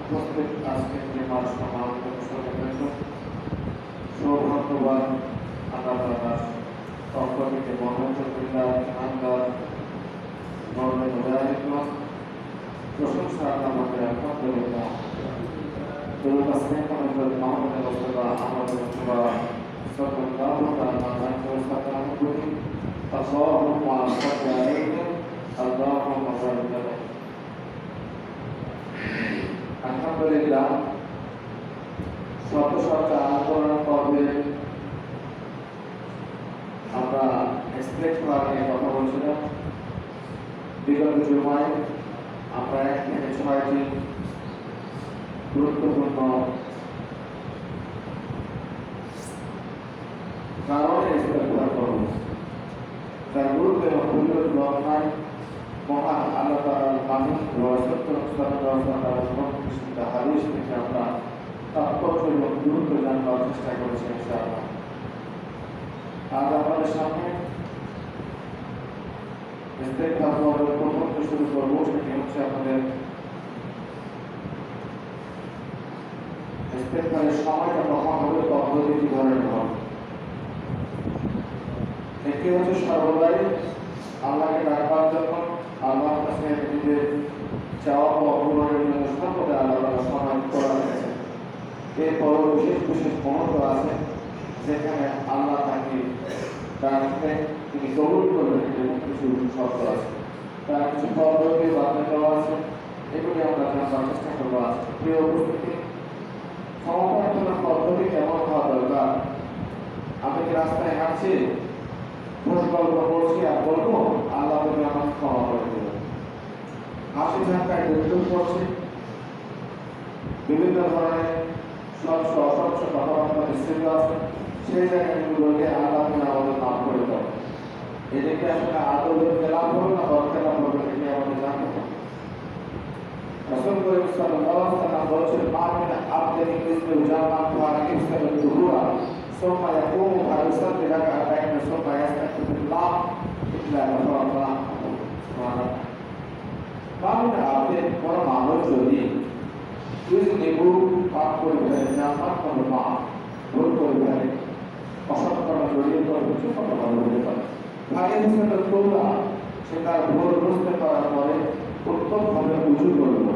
উপস্থিত আজকের যে সদস্য সৌভাগ্যবান আল্লাহ থেকে মহামুদ্দিল্লাহ আমরা মরণে মুজাহিদগণ প্রশংসা আমাদের আলহামদুলিল্লাহ মোহাম্মদ মুস্তাফা আহমদ মুস্তাফা সাল্লাল্লাহু আলাইহি ওয়াসাল্লাম করি اللهم صل عليه اللهم بارك عليه আলহামদুলিল্লাহ শত শত আন্দোলন পর্বে আমরা এক্সপ্লেক্ট করা নিয়ে কথা বলছিলাম বিগত জুমায় আমরা এক থেকে ছয়টি গুরুত্বপূর্ণ তার এবং মূল্যের বর্ণায় মহান আল্লাহ তাআলার মানুষ সংশ্লিষ্ট হাদিস থেকে আমরা তাৎপর্য এবং গুরুত্ব জানবার চেষ্টা করেছি ইনশাআল্লাহ আজ আমাদের সামনে প্রথম যে শুরু করব সেটি হচ্ছে আমাদের ইস্তেফারের সময়টা কখন হবে পদ্ধতি কি ধরনের হবে একটি হচ্ছে সর্বদাই আল্লাহকে ডাকবার জন্য, আল্লাহর কাছে নিজের চাওয়া ও অপমানের জন্য সর্বদা আল্লাহ সময় করা হয়েছে এরপর বিশেষ বিশেষ মুহূর্ত আছে, যেখানে আল্লাহ তাকে ডাকতে তিনি কবুল করবেন এবং কিছু শর্ত আছে। তার কিছু পদ্ধতি বাতিল দেওয়া আছে, এগুলি আমরা জানবার চেষ্টা করব আজকে। প্রিয় উপস্থিতি সমপ্রার্থনার পদ্ধতি কেমন হওয়া দরকার? আমি কি রাস্তায় হাঁটছি? গল্প করছি আর বলব, আল্লাহ তুমি আমাকে হাসি ঝাঁকায় দুর্যোগ বিভিন্ন ধরনের স্বচ্ছ আছে। সেই বললে আল্লাহ তুমি আমাদের মাফ করে দাও। এটাকে আসলে আদৌ খেলাপ করব না বদ খেলাপ করব এটি আমাদের জানতে হবে রসুল করিম সাল্লাল্লাহু আলাইহি ওয়াসাল্লাম বলেছেন মা মিন আবদিন ওয়া ইসমিল দুহুরা ثم يقوم فيصلي ركعتين ثم يستغفر الله إلا غفر الله মামিন আপনি কোন মানুষ যদি তুই নেবু পাপ করে ফেলে জামাত কোনো মা ভুল করে ফেলে অসৎকর্ম জড়িয়ে পড়ে কিছু কথা ভালো হতে পারে ভাই হিসেবে তোমরা সে তার ভুল বুঝতে পারার পরে উত্তমভাবে উঁচু করবে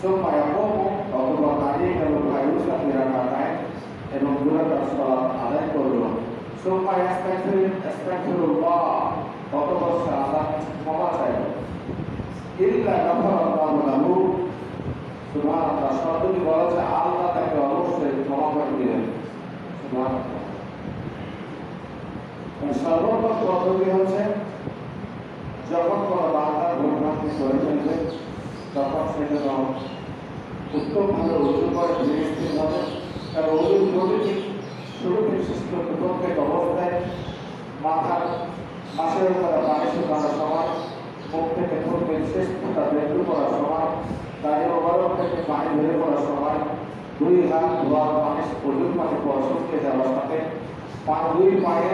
ثم يقوم অথবা দাঁড়িয়ে গেল ভাই সাথে রাখাটায় এবং দুরাত সালাত আদায় করল। সুম্মা ইস্তাগফিরুল্লাহ অতঃপর সে আল্লাহ ক্ষমা চাইল। ইল্লা গাফারাল্লাহু লাহু। শব্দটি বলা যে আল্লাহ তাকে অবশ্যই ক্ষমা করে দিলেন সুবহানাল্লাহ। সর্বপ্রথম পদ্ধতি হচ্ছে, যখন কোনো বাংলার ভূমিকাকে করে ফেলবে, তখন সেটা উত্তমভাবে উত্তর করে ধীরে হবে তার ওজন প্রতিটি শুরু থেকে শেষ পর্যন্ত প্রত্যেক অবস্থায় মাথার মাসের উপরে পানি শুকানোর সময় মুখ থেকে ঠোঁটের শেষ ফুটা বের করার সময় দাঁড়িয়ে ওভারও থেকে পানি বের করার সময় দুই হাত ধোয়ার পানি ওজন পানি শুকিয়ে যাওয়ার সাথে পা দুই পায়ে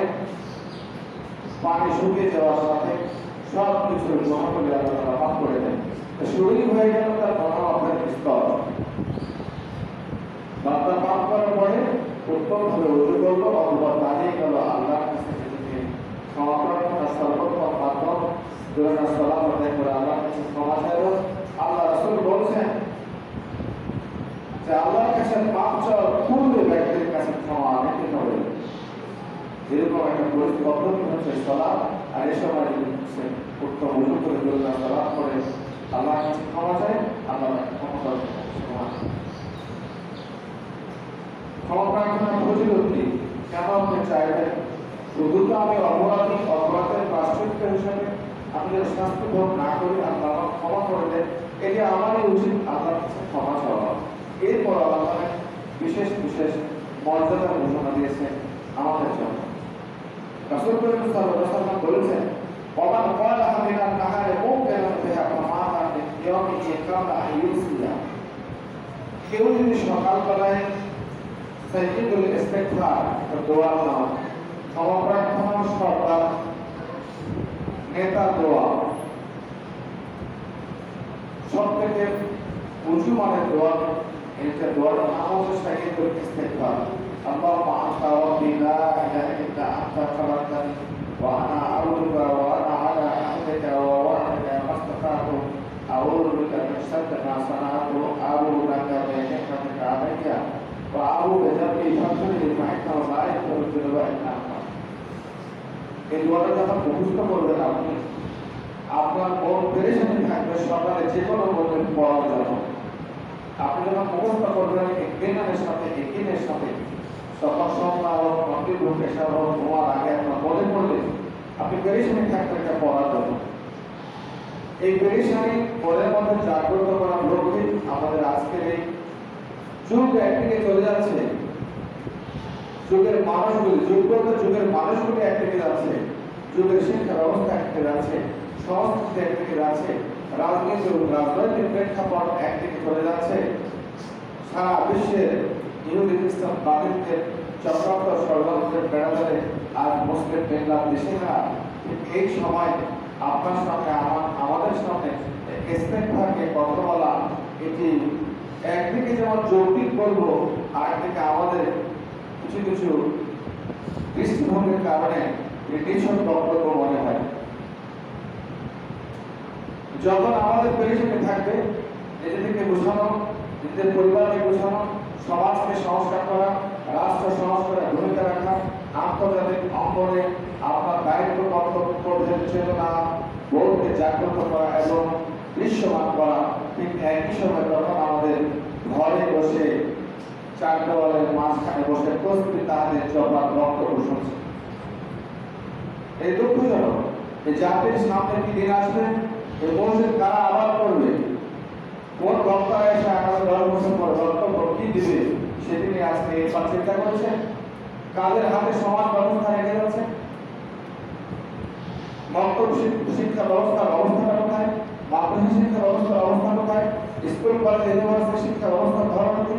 পানি শুকিয়ে যাওয়ার সাথে সব কিছু গ্রহণ করে আল্লাহ তারা মাফ করে দেন শরীর হয়ে গেল তার মনোভাবের স্তর বার্তা পাঠ করার পরে উত্তম ভাবে উজু করল অথবা দাঁড়িয়ে গেল ক্ষমা প্রার্থনা সর্বোত্তম মাধ্যম দুরানা সালাম করে আল্লাহর কাছে ক্ষমা চাইল আল্লাহ রাসূল বলছেন যে আল্লাহর কাছে মাপ চাওয়ার কাছে ক্ষমা নিতে হবে। এরকম একটা পদ্ধতি হচ্ছে সলাপ আর এ করে দুরানা সালাম করে আল্লাহর কাছে ক্ষমা চায় আল্লাহ ক্ষমা ক্ষমা প্রার্থনার ফজিলত কি কেন আপনি চাইবেন শুধু তো আমি অপরাধী অপরাধের প্রাশ্চিত্য হিসেবে আমি যদি শাস্তি ভোগ না করি আল্লাহ আমাকে ক্ষমা করে দেন এটি আমারই উচিত আল্লাহর কাছে ক্ষমা চাওয়া এরপর আল্লাহ তাআলা বিশেষ বিশেষ মর্যাদা ঘোষণা দিয়েছেন আমাদের জন্য রাসূল করিম সাল্লাল্লাহু আলাইহি ওয়াসাল্লাম বলেছেন ومن قالها من النهار مؤمنا بها فمات من يومه قبل ان يصلي কেউ যদি সকালবেলায় সাইকেল ইস্তেগফার দোয়া নাও। ক্ষমা প্রার্থনা সরকার নেতা দোয়া। সব থেকে উঁচু মানের দোয়া এটা দোয়ার নাম হচ্ছে শাহিদুল ইস্তেগফার আল্লাহুম্মা আনতা রাব্বি লা ইলাহা ইল্লা আনতা খালাকতানি ওয়া আনা আবুদুকা ওয়া আনা আলা আহদিকা ওয়া ওয়া'দিকা মাস্তাতা'তু আউযু বিকা মিন শাররি মা সানা'তু। আবুদু লাকা বিনি'মাতিকা আলাইয়া ফাগফিরলি ফাইন্নাহু লা ইয়াগফিরু যুনুবা ইল্লা আনতা এই দোয়াটা যখন মুখস্থ করবেন আপনি, আপনার মন পেরেশানি থাকবে, সকালে যে কোনো মনের পড়ার জন্য আপনি যখন মুখস্থ করবেন একদিনের সাথে একদিনের সাথে সকাল সন্ধ্যা হোক কমপ্লিট হোক পেশার হোক, ঘুমার আগে আপনার মনে পড়লে আপনি পেরেশানি থাকবেন এটা পড়ার জন্য এই পেরেশানি মনের মধ্যে জাগ্রত করার লক্ষ্যে আমাদের আজকের এই যুগ একদিকে চলে যাচ্ছে। যুগের মানুষগুলি যুগ যুগের মানুষগুলি একদিকে যাচ্ছে। যুগের শিক্ষা ব্যবস্থা একদিকে যাচ্ছে। সংস্কৃতি একদিকে যাচ্ছে। রাজনীতি এবং রাজনৈতিক প্রেক্ষাপট একদিকে চলে যাচ্ছে। সারা বিশ্বের ইহুদি, খ্রিস্টান বাতিলদের চক্রান্ত ষড়যন্ত্রের বেড়াদারে আজ মুসলিম বাংলাদেশিরা ঠিক এই সময় আপনার সামনে আমাদের সামনে স্পেক্টরকে কথা বলা এটি একদিকে যেমন যৌক্তিক বলব আরেকদিকে আমাদের কিছু কিছু দৃষ্টিভঙ্গির কারণে ব্রিটিশন বক্তব্য মনে হয়। যখন আমাদের পেরেশানি থাকবে, নিজেদেরকে বোঝানো, নিজেদের পরিবারকে বোঝানো, সমাজকে সংস্কার করা, রাষ্ট্র সংস্কারের ভূমিকা রাখা, আন্তর্জাতিক অঙ্গনে আপনার দায়িত্ব কর্তব্যের চেতনা, বোধকে জাগ্রত করা এবং দৃশ্যমান করা, ঠিক একই সময় তখন ঘরে বসে চার দেওয়ালের মাঝখানে বসে তাহাদের শুনছে এই দুঃখজনক, এই জাতির সামনে কি দিন আসবে? এই মসজিদ আবার করবে? কোন বক্তা এসে আগামী দশ বছর পর বক্তব্য কি দিবে? সেদিনে আজকে এবার চিন্তা করছে কাদের হাতে সমাজ ব্যবস্থা রেখে যাচ্ছে মন্তব্য শিক্ষা ব্যবস্থার অবস্থাটা কোথায় মাধ্যমিক শিক্ষা ব্যবস্থার অবস্থা কোথায় স্কুল কলেজ ইউনিভার্সিটি শিক্ষা ব্যবস্থার ধরন কি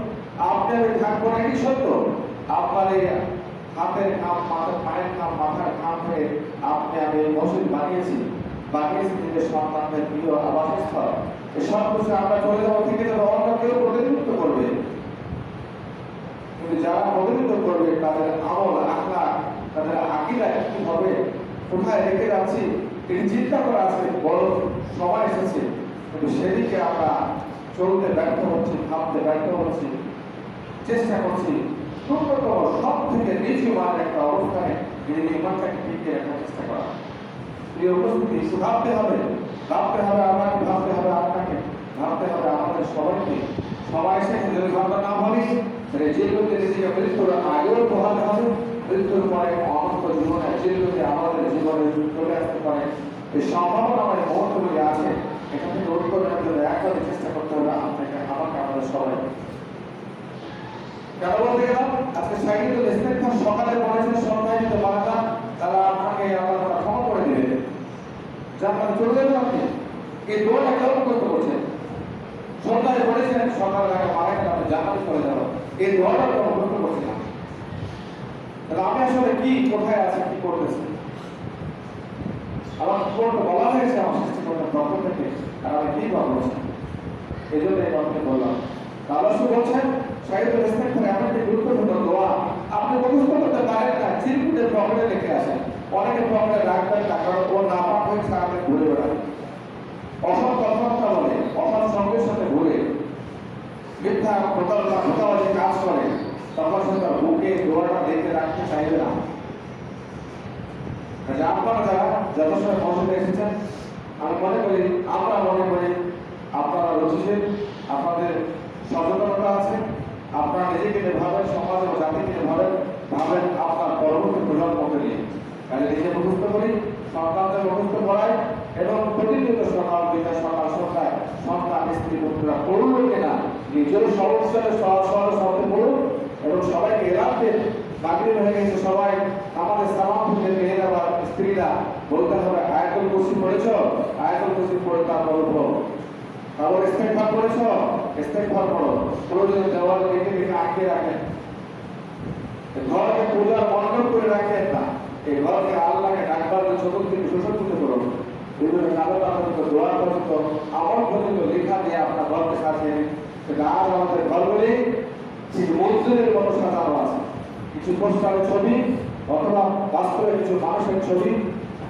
আপনি আমি থাকব না সত্য? আপনার এই হাতের কাম মাথার, পায়ের কাম মাথার কাম হয়ে আপনি আমি মসজিদ বানিয়েছি। বানিয়েছি নিজের সন্তানদের প্রিয় আবাসস্থল। সব কিছু আমরা চলে যাব থেকে যাব, অন্য কেউ প্রতিনিধিত্ব করবে। কিন্তু যারা প্রতিনিধিত্ব করবে, তাদের আমল আখলা তাদের আকিদা কি হবে? কোথায় রেখে যাচ্ছি? এটি চিন্তা করা আছে, বড় সময় এসেছে। কিন্তু সেদিকে আমরা চলতে ব্যর্থ হচ্ছি, ভাবতে ব্যর্থ হচ্ছি, চেষ্টা করছি। ন্যূনতম সব থেকে নিচু মান একটা অবস্থানে নিজের ইমানটাকে টিকিয়ে রাখার চেষ্টা করা। এই উপস্থিতি ভাবতে হবে ভাবতে হবে আমাকে, ভাবতে হবে আপনাকে, ভাবতে হবে আমাদের সবাইকে। সবাই সে যদি ভাবনা না ভাবি যেগুলোতে নিজেকে মৃত্যুর আগেও পোহাতে হবে মৃত্যুর পরে অনন্ত জীবনে যেগুলোতে আমাদের জীবনে চলে আসতে পারে এই সম্ভাবনা আমাদের মুহূর্তগুলি আছে। এখান থেকে করে জন্য একবারে চেষ্টা করতে আপনাকে আমাকে আমাদের সবাই। কেন বলতে গেলাম? আজকে সাইকেল ইসলাম সকালে পড়েছেন সন্ধ্যায় যদি বাংলা তারা আপনাকে আবার ক্ষমা করে দিবে যা আপনার চলে যাবেন আপনি এই দোয়াটা কেমন করতে বলছেন। সন্ধ্যায় পড়েছেন সকাল আগে মারা গেলে আপনি জানাতে চলে যাবেন। এই দোয়াটা কেমন করতে বলছেন না। তাহলে আমি আসলে কি, কোথায় আছে কি করতেছি আমার বলা হয়েছে আমার সৃষ্টিকর্তার পক্ষ থেকে আর আমি কি ভাবছি এই জন্য বললাম। আল্লাহ শুধু বলছেন সাহিত্যের রেসপেক্ট করে এমন একটি গুরুত্বপূর্ণ দোয়া। আপনি মুখস্থ করতে পারেন না, চিরকুটের আসেন। অনেকে রাখবেন ও না পাক হয়ে সারাদিন ঘুরে বেড়ান অসৎ কথাবার্তা বলে, অসৎ সঙ্গের সাথে ঘুরে। মিথ্যা প্রতারণা প্রতারণা কাজ করে। তখন সে তার বুকে দোয়াটা দেখতে রাখতে চাইবে না। আপনারা যারা মসজিদে এসেছেন, আমি মনে করি, আমরা মনে করি আপনারা রচিছেন আপনাদের সচেতনতা আছে, আপনারা নিজেকে নিয়ে ভাবেন, সমাজ ও জাতিকে ভাবেন ভাবেন আপনার পরবর্তী প্রজন্মকে নিয়ে। কাজে নিজে মুখস্থ করি, সন্তানদের মুখস্থ করাই এবং প্রতিনিয়ত সকাল বিকাশ সকাল সন্ধ্যায় সন্তান, স্ত্রী, পুত্ররা পড়ুন কিনা নিজের সমস্যার সহজ সহজ শব্দে পড়ুন এবং সবাইকে এলাকাতে বাগরি হয়ে গেছে সবাই। আমাদের সামাম থেকে মেয়েরা বা স্ত্রীরা বলতে হবে আয়তন কুরসি পড়েছ? আয়াতুল কুরসি পড়ে তারপর উঠো তারপর ইস্তেগফার করেছ? ইস্তেগফার করো। প্রয়োজনে দেওয়াল দেখে দেখে আটকে রাখেন। ঘরকে পূজার মণ্ডপ করে রাখেন না। এই ঘরকে আল্লাহকে ডাকবার চতুর্থ থেকে সুসজ্জিত করুন বিভিন্ন পর্যন্ত দোয়া পর্যন্ত আমল পর্যন্ত লেখা দিয়ে আপনার ঘরকে সাজিয়ে সেটা আজ আমাদের ঘরগুলি ঠিক মন্দিরের মতো সাজানো আছে। কিছু পোস্টারের ছবি অথবা বাস্তবে কিছু মানুষের ছবি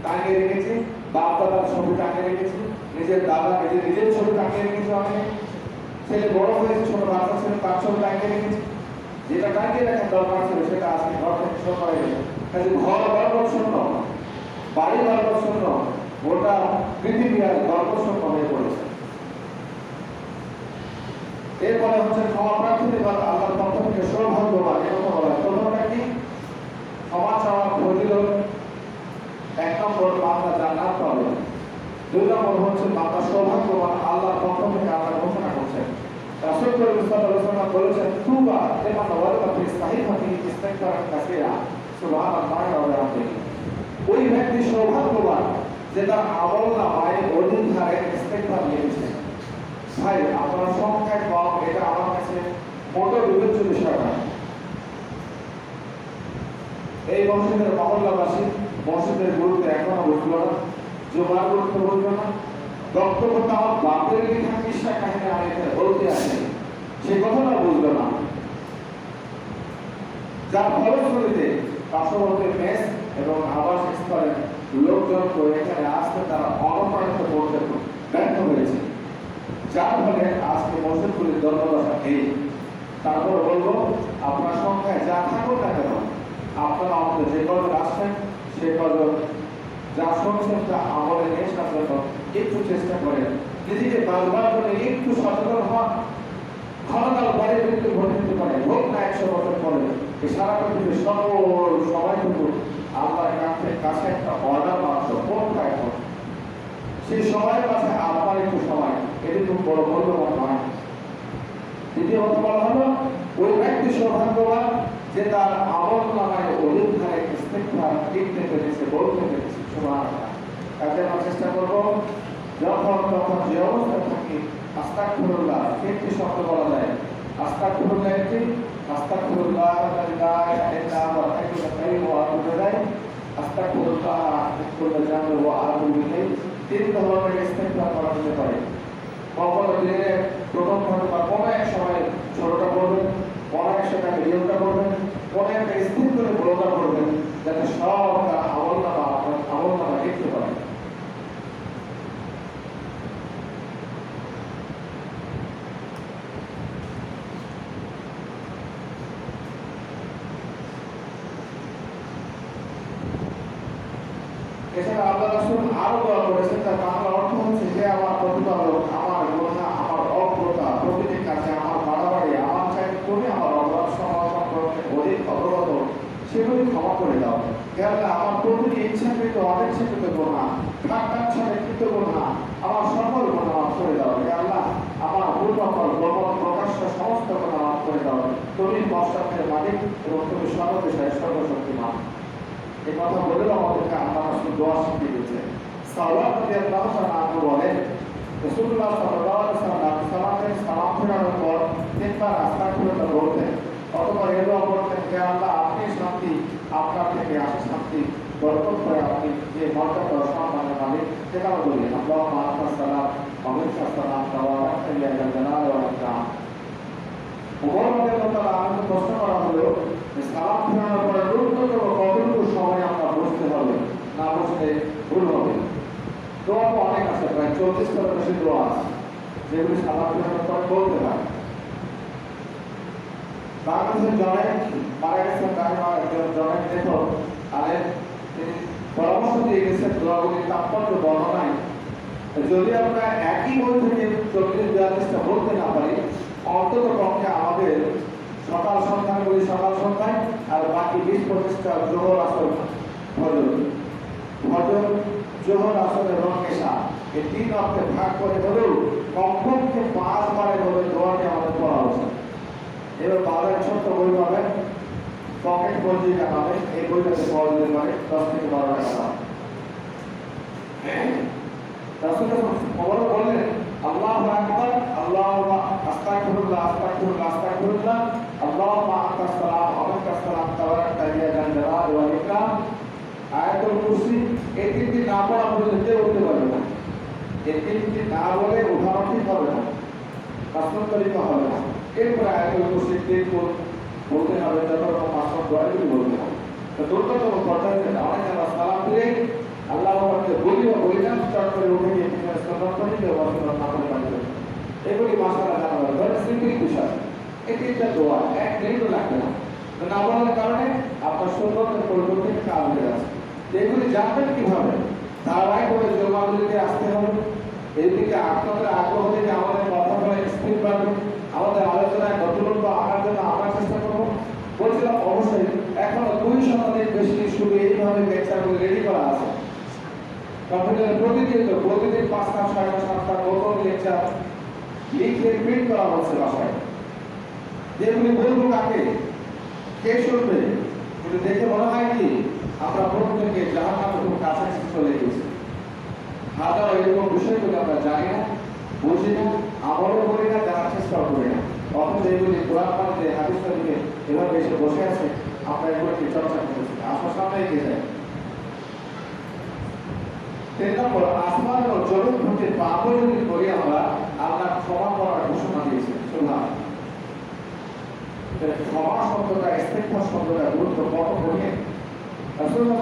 টাঙিয়ে রেখেছি। বাপ দাদার ছবি টাঙিয়ে রেখেছি। নিজের দাদা, নিজের নিজের ছবি টাঙিয়ে রেখেছি অনেক ছেলে বড় হয়েছে, ছোট বাচ্চা ছেলে, তার ছবি টাঙিয়ে রেখেছি। যেটা টাঙিয়ে রাখার দরকার ছিল, সেটা আজকে ঘর থেকে সব হয়ে গেছে। ঘর গর্ব শূন্য বাড়ি গর্ব শূন্য গোটা পৃথিবী আর গর্ব শূন্য হয়ে পড়েছে এরপরে হচ্ছে ক্ষমা প্রার্থী বা আল্লাহর পক্ষ থেকে সৌভাগ্যবান। এরকম বলা হয়। প্রথমটা কি? ক্ষমা চাওয়া ফজিল এক নম্বর বাংলা জান্নাত পাবে। দুই নম্বর হচ্ছে বাংলা সৌভাগ্যবান আল্লাহর পক্ষ থেকে আল্লাহ ঘোষণা বলেছেন তুবা লিমান ওয়ালাদা ফি সাহিফাতি ইস্তিগফারান কাসীরা সুবহানাল্লাহি ওয়া বিহামদিহি ওই ব্যক্তি সৌভাগ্যবান যে তার আমল নামায় অধিক হারে ইস্তিগফার লিখেছে আপনার সংখ্যায় কম এটা আমার কাছে মোটো বিবেচ্য বিষয় এই মসজিদের মহল্লাবাসী, মসজিদের গুরুত্ব এখনও বুঝলো না। জমার গুরুত্ব বুঝলো না বক্তব্য বাপের লেখা কিসা কাহিনী এখানে বলতে আসি সে কথাটা বুঝলো না যার ফলশ্রুতিতে পার্শ্ববর্তী মেস এবং আবাস স্তরের লোকজন এখানে আসতে তারা অনুপ্রাণিত করতে ব্যর্থ হয়েছে যার ফলে আজকে মসজিদগুলির দলদশা এই তারপর বলব আপনার সংখ্যায় যা থাকুক না কেন আপনারা আমাদের যে কজন আসছেন সে কজন যা তা আমলে নিয়ে আসার একটু চেষ্টা করেন নিজেকে বারবার করে একটু সচেতন হন ক্ষণকাল পরে কিন্তু ভোট দিতে পারে হোক না একশো বছর পরে। এই সারা পৃথিবীর সকল সবাই কিন্তু আল্লাহর কাছে কাছে একটা অর্ডার মাত্র কোনটা এখন সেই সময়ের কাছে আপনার একটু সময় এটি খুব বড় মূল্যবান নয়। দ্বিতীয়ত বলা হলো, ওই ব্যক্তি সৌভাগ্যবান যে তার আমল নামায় ধারে ইস্তেকবার লিখতে পেরেছে, বলতে পেরেছে। কাজে আমরা চেষ্টা করব, যখন তখন যে অবস্থায় থাকি, আস্তাগফিরুল্লাহ একটি শব্দ বলা যায়। একটি কাইয়্যুম ওয়া আতুবু ইলাইহি আস্তাগফিরুল্লাহ কুল্লা জামে ওয়া আতুবু তিন ধরনের ইস্তেগফার করা যেতে পারে। কখনো দিনে প্রথম ঘণ্টা বা কোনো সময় ছোটটা করবেন, কোনো এক সময় মিডিয়ামটা করবেন কোনো একটা স্থির করে বড়টা করবেন যাতে সব তার আমল নামা আপনার আমল নামা দেখতে পারে এছাড়া আল্লাহ রাসূল আমার প্রতিপালক, আমার গুনাহ আমার দাও। আল্লাহ আমার প্রতিটি আমার সকল প্রকাশ্য সমস্ত গুনাহ মাফ করে দাও। তুমি এবং তুমি সর্বদেশের সর্বশক্তিমান। এই কথা বলেও আমাদেরকে আল্লাহ দোয়া শিখিয়ে সাওয়াত রাদিয়াল্লাহু তাআলা বলেন। রাসূলুল্লাহ সাল্লাল্লাহু আলাইহি ওয়াসাল্লাম সালাতের সালাম ফেরানোর পর তিনবার আস্তাগফিরুল্লাহ বলতেন অথবা এ দোয়া করতেন হে আল্লাহ, আপনি শান্তি, আপনার থেকে আসে শান্তি, বরকত করে আপনি যে মর্যাদা সম্মানের মালিক সেটাও বলি। আল্লাহুম্মা আনতা সালাম ওয়া মিনকা সালাম তাবারাকতা ইয়া জালালি ওয়াল ইকরাম উমর রাদিয়াল্লাহু তাআলা আনহু প্রশ্ন করা হলো সালাম ফেরানোর পরে ন্যূনতম কতটুকু সময় আমরা বসতে হবে না বসলে ভুল হবে। দোয়া তো অনেক আছে, প্রায় চল্লিশ টাকার বেশি দোয়া আছে, যেগুলি ফেরানোর পরে বলতে হয় বাংলাদেশের জনের মারা গেছেন তার একজন জনের লেখক আলেন তিনি পরামর্শ দিয়ে গেছেন দোয়াগুলির তাৎপর্য বর্ণনায়। যদি আমরা একই বই থেকে চল্লিশ বিয়াল্লিশটা বলতে না পারি, অন্তত পক্ষে আমাদের সকাল সন্ধ্যায় বলি সকাল সন্ধ্যায় আর বাকি বিশ পঁচিশটা জোহর আসর ফজর জোহর এবং এসা এই তিন অর্থে ভাগ করে হলেও কমপক্ষে পাঁচ বারে হলে দোয়াটি আমাদের পড়া উচিত এবার বাজারে ছোট্ট বই পাবেন, পকেট বই যেটা এই বইটাতে পাওয়া যেতে পারে দশ থেকে বারো টাকা বললেন, আল্লাহু আকবার, আল্লাহু আস্তাগফিরুল্লাহ আস্তাগফিরুল্লাহ আস্তাগফিরুল্লাহ আল্লাহুম্মা আনতাস সালাম ওয়া সালাম ইকরাম আয়াতগুলো করছি এই তিনটি না পড়া পর্যন্ত কেউ উঠতে পারবে না। এই তিনটি না বলে ঠিক হবে না। বাস্তব হবে না। এরপরে আয়াতগুলো করছি তিন বলতে হবে যত মাসন দোয়াগুলি বলতে হবে। দুর্গতম পর্যায়ে অনেক আমরা সালাম দিয়ে আল্লাহ আমাকে বলি বা বলি না চট করে উঠে গিয়ে সালাম করি বাসন না করে। পারি এগুলি মাসালা জানা হবে ধরে সিম্পল বিষয়। এই তিনটা দোয়া। এক মিনিটও লাগবে না। না বলার কারণে আপনার সুন্দর পরিবর্তন কাজ হয়ে তো এগুলি জানবেন কীভাবে? ধারাবাহিকভাবে জমাগুলিতে আসতে হবে। এদিকে আপনাদের আগ্রহ থেকে আমাদের কথা বলে স্পিড বাড়বে আমাদের আলোচনায় বা আনার জন্য আমরা চেষ্টা করব। বলছিলাম, অবশ্যই এখনও দুই শতাধিক বেশি শুধু এইভাবে লেকচারগুলো রেডি করা আছে। কম্পিউটারে প্রতিদিন তো প্রতিদিন পাঁচটা, ছয়টা, সাতটা নতুন লেকচার লিখে প্রিন্ট করা হচ্ছে বাসায়। যেগুলি বলব কাকে? কে শুনবে? দেখে মনে হয় কি? আমরা প্রত্যেকে জাহান নামে খুব কাছাকাছি চলে গেছি হাজারো এরকম বিষয়গুলো আমরা জানি না, বুঝি না, আমলও করি না জানার চেষ্টাও করি না। অথচ এগুলি কোরআন পানিতে হাদিস শরীফে এভাবে এসে বসে আছে, আমরা এগুলোকে চর্চা করেছি আপনার সামনে এগিয়ে যায় তিন নম্বর, আসমান ও জমিন হতে পাপ যদি করি আমরা, আল্লাহ ক্ষমা করার ঘোষণা দিয়েছেন। সুতরাং ক্ষমা শব্দটা ইস্তেগফার শব্দটা গুরুত্ব কত কঠিন রাসূলুল্লাহ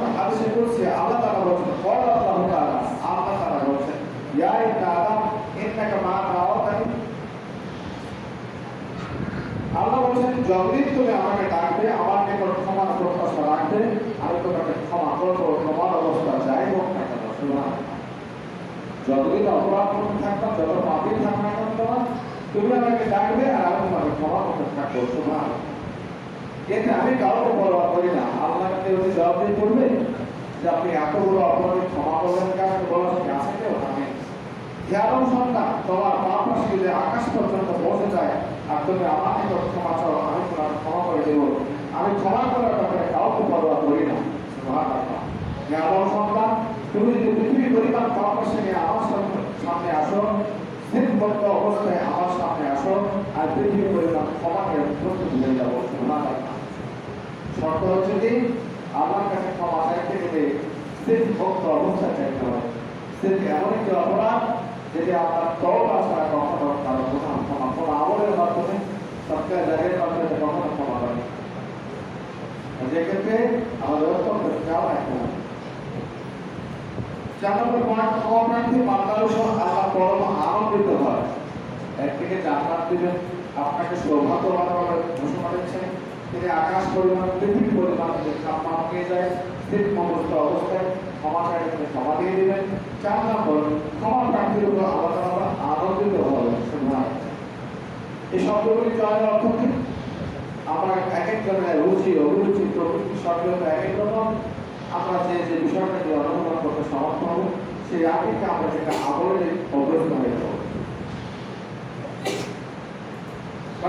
তুমি আমাকে ডাকবে, আমার নিকট ক্ষমার প্রত্যাশা রাখবে, আমি তোমাকে ক্ষমা করব, তোমার অবস্থা যাই হোক না কেন সুবহান যতদিন অপরাধ করতে থাকতাম যত পাপি তোমার তুমি আমাকে ডাকবে, আর আমি তোমাকে ক্ষমা করতে থাকব সুবহান এতে আমি কাউকে পরোয়া করি না। আল্লাহকে কেউ কি জবাব করবে যে আপনি এতগুলো অপরাধী ক্ষমা করবেন কারণ বলা কি আছে কেউ? আমি ধ্যান সন্তান, তোমার পাপ যদি আকাশ পর্যন্ত পৌঁছে যায় আর তুমি আমার নিকট ক্ষমা চাও, আমি তোমার ক্ষমা করে দেবো। আমি ক্ষমা করার ব্যাপারে কাউকে পরোয়া করি না। জ্ঞান সন্তান, তুমি যদি পৃথিবী পরিমাণ পাপ রাশি নিয়ে আমার সামনে আসো স্থিতবদ্ধ অবস্থায় আমার সামনে আসো আর পৃথিবী পরিমাণ ক্ষমাকে প্রস্তুত হয়ে যাব। শর্ত হচ্ছে কি আমার কাছে ক্ষমা চাইতে গেলে স্থির ভক্ত অবস্থা চাইতে হবে। স্থির এমন একটি অপরাধ যেটি আপনার তওবা ছাড়া কখনো কারও কোথাও ক্ষমা কোনো আমলের মাধ্যমে সরকার জায়গার মাধ্যমে কখনো ক্ষমা করে যেক্ষেত্রে আমাদের অত্যন্ত খেয়াল রাখতে হবে। চার নম্বর পয়েন্ট ক্ষমা প্রার্থী বান্দার উপর আল্লাহ হয়। একদিকে জান্নাত দিবেন আপনাকে সৌভাগ্যবান ঘোষণা দিচ্ছেন তিনি আকাশ পরিমাণ পৃথিবী পরিমাণ যে ক্ষমা পেয়ে যায়, স্থির মনস্থ অবস্থায় ক্ষমা চাইলে তিনি ক্ষমা দিয়ে দিবেন। চার নম্বর, ক্ষমা প্রার্থীর উপর তাআলা আনন্দিত হবে এই শব্দগুলি চয়নের অর্থ কি? আমরা এক একজনের রুচি, অভিরুচি, প্রকৃতি শব্দ এক এক রকম। আমরা যে যে বিষয়টাকে অনুধাবন করতে সমর্থ হব, সেই আপিলকে আমরা যেটা আবরণে অগ্রসর হয়ে যাব।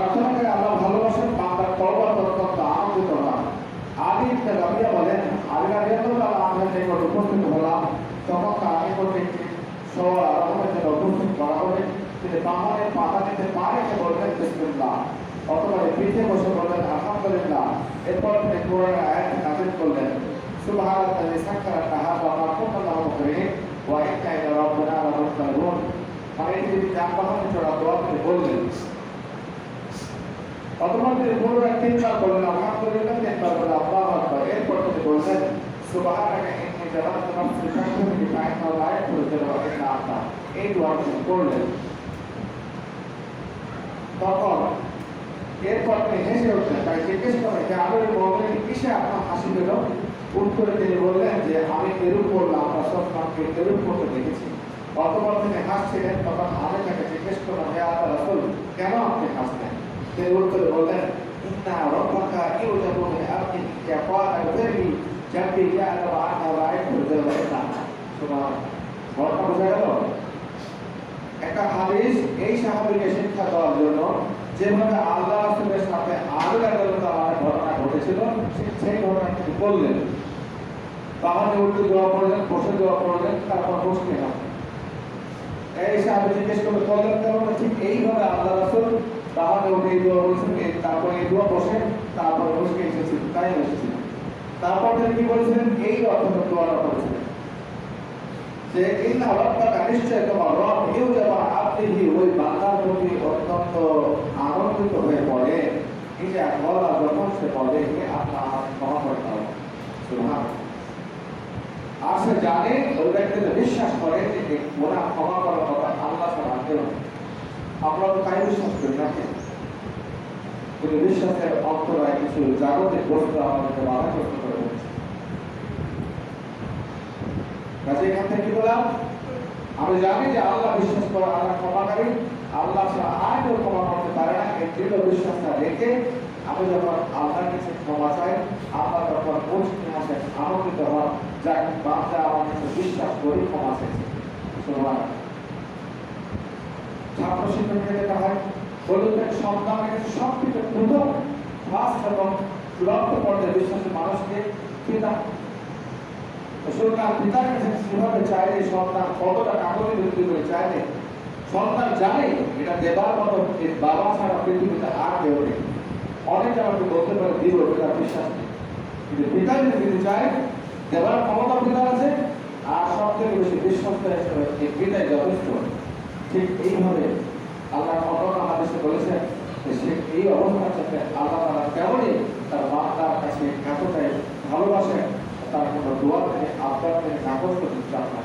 প্রার্থনা করে আল্লাহ ভালোবাসেন বান্দার তওবার অত্যন্ত আনন্দিত আলী ইবনে রাবিয়া বলেন রাদিয়াল্লাহু তাআলা আনহুর নিকট উপস্থিত হলাম। তখন তার নিকট আরম্ভের জন্য উপস্থিত করা হলে তিনি বাহনের পাতা নিতে পা রেখে বললেন, বিসমিল্লাহ। অথবা পিঠে বসে বললেন, আলহামদুলিল্লাহ। এরপর তিনি কোরআনের আয়াত নাযিল করলেন, সুবহানাল্লাহি সাক্কারা হাযা মা কুননা লাহু মুকরিন ওয়া ইন্না ইলা রাব্বিনা লামুনকালিবুন মানে যে যানবাহনে চড়া দোয়া তিনি বললেন। অথবা তিনি পুনরায় তিনবার বললেন আলহামদুলিল্লাহ তিনবার বললেন, আল্লাহ আকবার। এরপর তিনি বললেন সুবহানাকা ইন্নী জালালতু নাফসি এই তিনি তখন এরপর তিনি হেসে উঠলেন তাই জিজ্ঞেস করেন যে, আমির মোহাম্মদ কিসে আপনার হাসি পেল? উত্তরে তিনি বললেন যে, আমি এরূপ করলাম রাসূলকে এরূপ করতে দেখেছি। অতপর তিনি হাসছিলেন, তখন আমি তাকে জিজ্ঞেস করলাম হে আল্লাহ রাসূল, কেন আপনি হাসলেন? আল্লাহ রাসূলের ঘটনা ঘটেছিল সেই ঘটনা তিনি বললেন তাহলে উঠতে দোয়া পড়লেন বসে দোয়া পড়লেন তারপর বসতে না এই সাহাবী জিজ্ঞেস করে বললেন কেমন? ঠিক এইভাবে আল্লাহ রাসূল তাহলে উঠে এই দোয়া বলছেন তারপর এই দোয়া বসে, তারপর বসে এসেছি, তাই বসেছিলেন তারপর তিনি কি বলেছিলেন? এই অর্থটা দোয়াটা করেছিলেন যে এই না রব্বাকা নিশ্চয় তোমার রব কেউ যেমন আপনি ওই বান্দার প্রতি অত্যন্ত আনন্দিত হয়ে পড়ে। এই যে বলা যখন সে বলে যে আপনার ক্ষমা করে দাও সুবহান। আর সে জানে, ওই ব্যক্তিটা বিশ্বাস করে যে গোনা ক্ষমা করার কথা আল্লাহ ছাড়া কেউ নেই। আমরা তো তাই বিশ্বাস করি নাকি কিন্তু বিশ্বাসের অন্তরায় কিছু জাগতিক বস্তু আমাদেরকে বাধাগ্রস্ত করে দিচ্ছে কাজে এখান থেকে কি বললাম? আমি জানি যে আল্লাহ বিশ্বাস করে আল্লাহ ক্ষমাকারী। আল্লাহ আর কেউ ক্ষমা করতে পারে না। এই দৃঢ় বিশ্বাসটা রেখে আমি যখন আল্লাহর কাছে ক্ষমা চাই, আল্লাহ তখন পৌঁছতে আসে আনন্দিত হন বাচ্চা আমার কাছে বিশ্বাস করি ক্ষমা চাইছে। ছাত্র শিক্ষককে যেটা হয় বলুন তাকে সন্তানের কাছে সব কিছু প্রথম ফার্স্ট এবং চূড়ান্ত পর্যায়ে বিশ্বাসী মানুষকে পিতা সুতরাং পিতার কাছে চাইলে সন্তান, কতটা কাগজে বিক্রি করে চাইলে সন্তান জানে, এটা দেবার মতো বাবা ছাড়া পৃথিবীতে আর কেউ নেই। অনেকে আমাকে বলতে পারে, দিব, এটা বিশ্বাস নেই। কিন্তু পিতা যদি দিতে চায়, দেবার ক্ষমতা পিতার আছে, আর সব থেকে বেশি বিশ্বস্ত হিসেবে এই পিতাই যথেষ্ট। ঠিক এইভাবে আল্লাহ বলেছেন সে এই অবস্থার সাথে আল্লাহ তারা তেমনই তার কাছে এতটাই ভালোবাসে, তার কোনো দোয়া থেকে থেকে চান না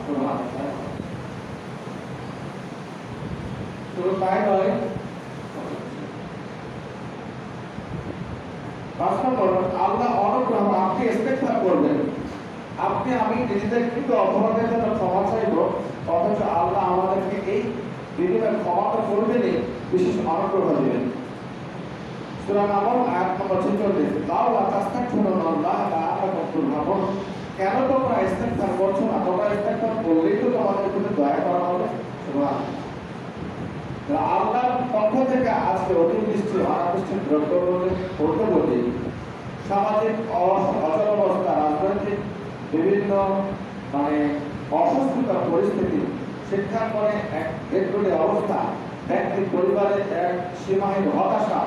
শুধু তাই নয় আল্লাহ আপনি করবেন। আপনি, আমি নিজেদের কিন্তু অপরাধের জন্য ক্ষমা চাইব অথচ আল্লাহ আমাদেরকে এই বিনিময়ে ক্ষমাটা করবেনই বিশেষ অনুগ্রহ দিবেন। সুতরাং আমার আয়াত নম্বর ছেচল্লিশ, লাউ তাস্তাগফিরু আল্লাহ লাআল্লাকুম তুরহামুন কেন তোমরা ইস্তেগফার করছ না? তোমরা করলেই তো তোমাদের প্রতি দয়া করা হবে। আল্লাহর পক্ষ থেকে আজকে অতিবৃষ্টি অনাবৃষ্টির দ্রব্য করতে বলি, সামাজিক অ- অচলাবস্থা, রাজনৈতিক বিভিন্ন মানে অসুস্থতার পরিস্থিতি শিক্ষার পরে এক অবস্থা ব্যক্তি পরিবারের এক সীমাহীন হতাশা।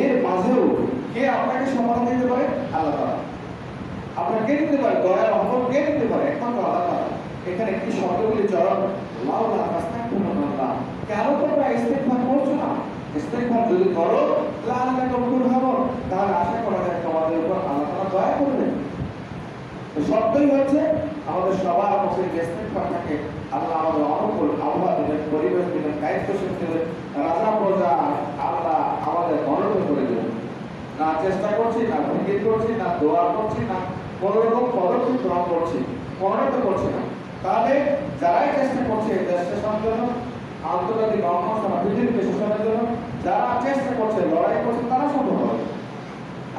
এর মাঝেও কে আপনাকে সমাধান দিতে পারে? আল্লাহ তাআলা। আপনার কে দিতে পারে? দয়ার অন্তর কে দিতে পারে? একমাত্র আল্লাহ তাআলা। এখানে কি শব্দগুলি চরণ লাউলা তাস্তাগফিরুল্লাহ কেন তোমরা ইস্তেগফার করছ না? ইস্তেগফার যদি করো, লাআল্লাকুম তুরহামুন। তাহলে আশা করা যায় তোমাদের উপর আল্লাহ তাআলা দয়া করবেন। শব্দই হচ্ছে, আমাদের সবার মুখে ইস্তেগফার থাকে আল্লাহ আমাদের অনুকূল আবহাওয়া দিবেন পরিবেশ দিবেন দায়িত্বশীল দিবেন রাজা প্রজা আল্লাহ আমাদের অনুকূল করে দেবেন না চেষ্টা করছি, না ভঙ্গিত করছি, না দোয়া করছি, না কোন রকম পদক্ষেপ গ্রহণ করছি তো করছি না। তাহলে যারাই চেষ্টা করছে দেশ শাসনের জন্য, আন্তর্জাতিক অঙ্গসভা পৃথিবীকে শাসনের জন্য, যারা চেষ্টা করছে, লড়াই করছে, তারা সম্ভব হবে।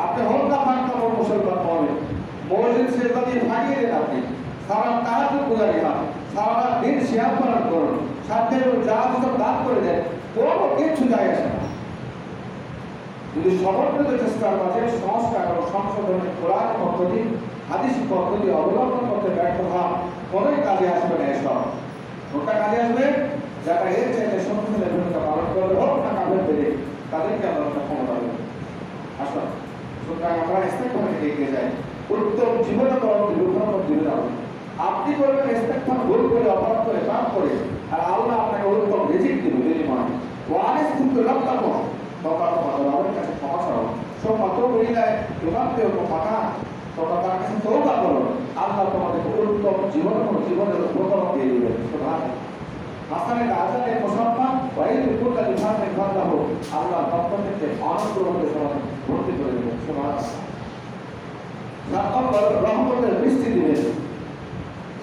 আপনি হল্কা ফাঁকা মুসলমান হবে। মসজিদ সেজদা দিয়ে ফাঁকিয়ে দেন আপনি। সারা তাহাজ পূজারি হন সারা দিন শিয়াম পালন করুন সাধ্যের যা সব দান করে দেন কোনো কিচ্ছু যায় আসে না। যদি সমন্বিত চেষ্টার মাঝে সংস্কার ও সংশোধনের কোরআন পদ্ধতি, হাদিস পদ্ধতি অবলম্বন করতে ব্যর্থ হন কোনোই কাজে আসবে না এসব। কোনটা কাজে আসবে? যারা এর চাইতে শক্তিশালী ভূমিকা পালন করবে, হোক না কাজের পেরে তাদেরকে আমরা ক্ষমতা দেবো আসুন, সুতরাং আমরা স্টেপ করে এগিয়ে যাই। উত্তম জীবনে করণ বিরুদ্ধ দিবে যাব আপনি করবেন স্টেপ ভুল করে, অপরাধ করে, পাপ করে, আর আল্লাহ আপনাকে উত্তম রিজিক দিবে বিনিময় ওয়ানেস কিন্তু রক্তাপ তখন তোমাদের রবের কাছে ক্ষমা চাও। সব মাত্র বলিলায় তোমার কেউ কথা তোমরা তার কাছে তৌবা করো। আল্লাহ তোমাদেরকে উত্তম জীবন ও জীবনের উপকরণ দিয়ে দিবেন। সুতরাং হাসানের রাজাদের মুসলমান ওয়াইল কুল্লা লিফাতে খাল্লাহু আল্লাহ পক্ষ থেকে অনুগ্রহকে সমাজ ভর্তি করে দেবেন। সাত রহমতের বৃষ্টি দিবেন।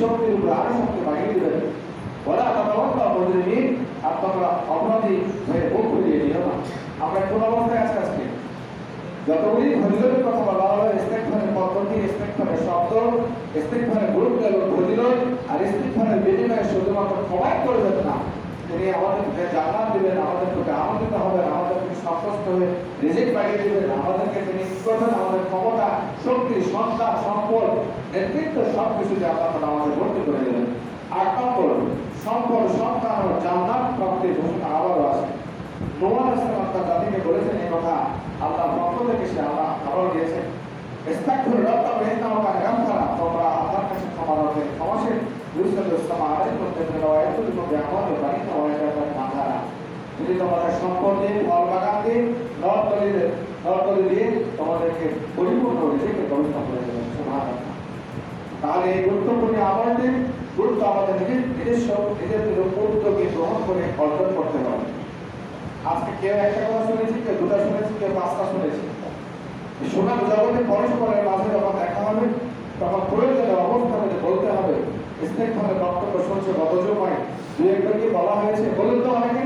শক্তির উপর আরও শক্তি বাড়িয়ে দিবেন ওরা তাতাওয়াক্কা মুজরিমিন আর তোমরা অপরাধী হয়ে মুখ ঘুরিয়ে দিও না আমরা কোন অবস্থায় আছি আজকে। যতগুলি ফজিলতের কথা বলা হলো, ইস্তেকফারের পদ্ধতি ইস্তেকফারের শব্দ, ইস্তেকফারের গুরুত্ব এবং ফজিলত আর ইস্তেকফারের বিনিময়ে শুধুমাত্র ক্ষমাই করবেন না। তিনি আমাদেরকে জান্নাত দিবেন, আমাদেরকে আনন্দিত হবেন আমাদেরকে সন্তুষ্ট হয়ে রিজিক বাড়িয়ে দিবেন, আমাদেরকে তিনি করবেন আমাদের ক্ষমতা, শক্তি সন্তান সম্পদ, নেতৃত্ব সব কিছুতে তাআলা আমাদের ভর্তি করে দেবেন। আট নম্বর সম্পদ, সন্তান ও জান্নাত প্রাপ্তির ঘোষণা আবারও আছে। নোমান ইসলাম তার জাতিকে বলেছেন এই কথা আল্লাহ পক্ষ থেকে সে আল্লাহ আবার দিয়েছেন ইস্তাগফির রাব্বাকা ইন্নাহু কানা গাফফারা তোমরা আল্লাহর কাছে ক্ষমা করবে আলাইকুম তাআলা ওয়া ইয়াতুবু বিআমালি বারিকা ওয়া ইয়াতাকা মাথারা যদি তোমাদের সম্পদ ফল বাগান দিয়ে নরতলি নরতলি দিয়ে তোমাদেরকে পরিপূর্ণ রেজেকে ব্যবস্থা করে তাহলে এই গুরুত্বপূর্ণ আমলটি গুরুত্ব আমাদের নিজের নিজস্ব নিজেদের উদ্যোগে গ্রহণ করে অর্জন করতে হবে আজকে কেউ একটা কথা শুনেছি কেউ দুটা শুনেছি কেউ পাঁচটা শুনেছি শোনার জগতে পরস্পরের মাঝে যখন দেখা হবে তখন প্রয়োজনে অবস্থানে বলতে হবে ইস্তেকভাবে বক্তব্য শুনছে গত জমায়। দু একজনকে বলা হয়েছে, বলুন তো অনেকে।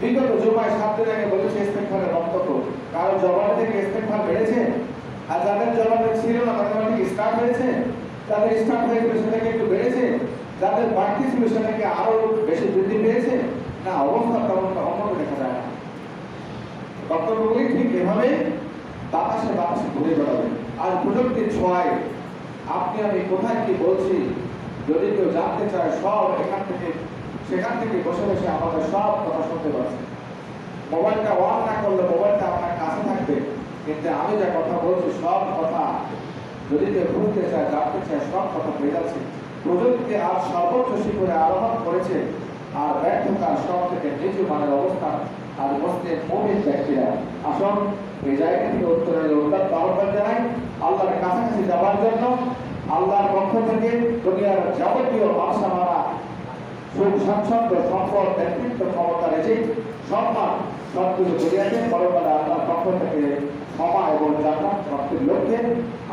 বিগত জমায় সাত দিন আগে বলেছে ইস্তেকভারের বক্তব্য। কারও জবান থেকে ইস্তেকভার বেড়েছে? আর যাদের জবানে ছিল না, তাদের অনেক স্টার্ট হয়েছে? যাদের স্টার্ট হয়েছিল সেটাকে একটু বেড়েছে? যাদের বাড়তি ছিল সেটাকে আরও বেশি বৃদ্ধি পেয়েছে? না, অবস্থা তেমন অন্য দেখা যায় না। বক্তব্যগুলি ঠিক এভাবে বাতাসে বাতাসে ঘুরে বেড়াবে। আর প্রযুক্তির ছোঁয়ায় আপনি আমি কোথায় কি বলছি? যদি কেউ জানতে চায়, সব এখান থেকে, সেখান থেকে বসে বসে আমাদের সব কথা শুনতে পারছে মোবাইলটা অন না করলে মোবাইলটা আপনার কাছে থাকবে। কিন্তু আমি যা কথা বলছি, সব কথা যদি কেউ শুনতে চায়, জানতে চায়, সব কথা পেয়ে যাচ্ছে। প্রযুক্তি আজ সর্বোচ্চ শিখরে আরোহণ করেছে আর ব্যর্থতার সব থেকে নিচু মানের অবস্থান আর বসতে মুমিন ব্যক্তিরা। আসুন, এই জায়গা থেকে উত্তরের উত্তর আহ্বান জানাই, আল্লাহর কাছাকাছি যাওয়ার জন্য আল্লাহর পক্ষ থেকে দুনিয়ার যাবতীয় মাসা মারা সুখ, স্বাচ্ছন্দ্য সম্পদ নেতৃত্ব, ক্ষমতা রেখে সম্মান সব কিছু দুনিয়াকে পরকালে আল্লাহর পক্ষ থেকে ক্ষমা এবং জান্নাত প্রাপ্তির লক্ষ্যে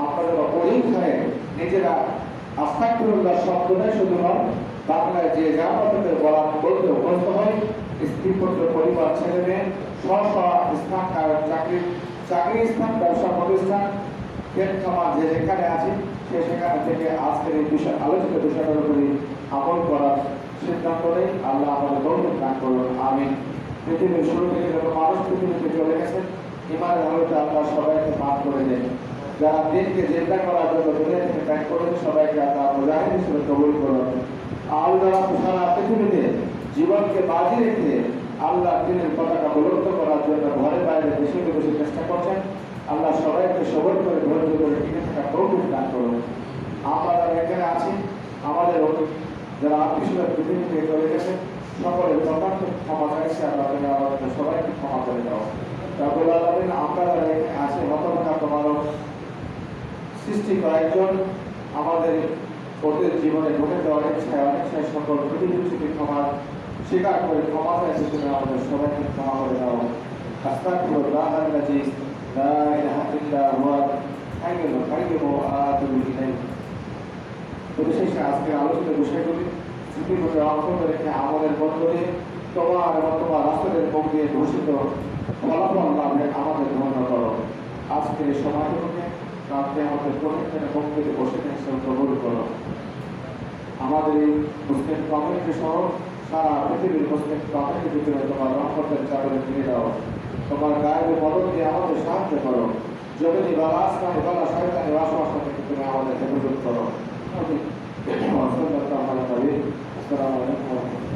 আপনাদের পরীক্ষায় নিজেরা আস্তাকুল্লাহ শব্দটাই শুধু নয়, বাংলায় যে আপনাদের বলা বলতে অভ্যস্ত হয় স্ত্রী পুত্র পরিবার, ছেলে মেয়ে স্ব স্থান চাকরি চাকরি স্থান, ব্যবসা প্রতিষ্ঠান ক্ষেত যে যেখানে আছে, সে সেখানে থেকে আজকের এই বিষয় আলোচিত বিষয়টার উপরে আমল করার সিদ্ধান্ত নেই। আল্লাহ আমাদের গৌরব দান করুন। আমি পৃথিবীর শুরু থেকে যত মানুষ পৃথিবীতে চলে গেছে, ইমানের হালতে আল্লাহ সবাইকে মাফ করে দেন। যারা দিনকে জেন্দা করার জন্য দুনিয়া থেকে ত্যাগ করেছে সবাইকে আল্লাহ মুজাহিদ হিসেবে কবুল করুন। আল্লাহ সারা পৃথিবীতে জীবনকে বাজি রেখে আল্লাহ দিনের পতাকা বুলন্দ করার জন্য ঘরে বাইরে দেশে বিদেশে চেষ্টা করছেন আল্লাহ সবাইকে সবল করে ধৈর্য করে টিকে থাকা প্রভু দান করুন। আমরা যারা এখানে আছি, আমাদের যারা আত্মীয় পৃথিবী থেকে চলে গেছে, সকলের যথার্থ ক্ষমা চাইছে, আল্লাহ তুমি আমাদের সবাইকে ক্ষমা করে দাও। আলমিন, আমরা যারা এখানে আছি, হতভাগা তোমারও সৃষ্টি কয়েকজন আমাদের অতীত জীবনে ঘটে যাওয়া ইচ্ছায়, অনিচ্ছায় সকল থেকে ক্ষমা, স্বীকার করে ক্ষমা চাইছে তুমি আমাদের সবাইকে ক্ষমা করে দাও। আস্তাগফিরুল্লাহ আল্লাযী ইলাহা ইল্লা হুয়া হাইয়ুল কাইয়্যুম ওয়া আতুবু ইলাইহি পরিশেষে আজকে আলোচিত বিষয়গুলি স্মৃতিগুলি রেখে আমাদের বন্ধনে তোমার এবং তোমার রাষ্ট্রের দিয়ে ঘোষিত ফলাফল লাভে আমাদের ধন্য করো। আজকের এই সময়টুকুকে রাত্রে আমাদের প্রত্যেকের দিয়ে বসে থেকে কবুল আমাদের এই মুসলিম কমিউনিটি সহ সারা পৃথিবীর মুসলিম কমিউনিটির ভিতরে তোমার রহমতের চাদরে ফিরে দাও। তোমার গায়ের মদত দিয়ে আমাদের সাহায্য করো। জমিনি বাবা আসমানি বাবা শয়তানি ওয়াসওয়াসা থেকে তুমি আমাদের হেফাজত করো। আসসালামু আলাইকুম।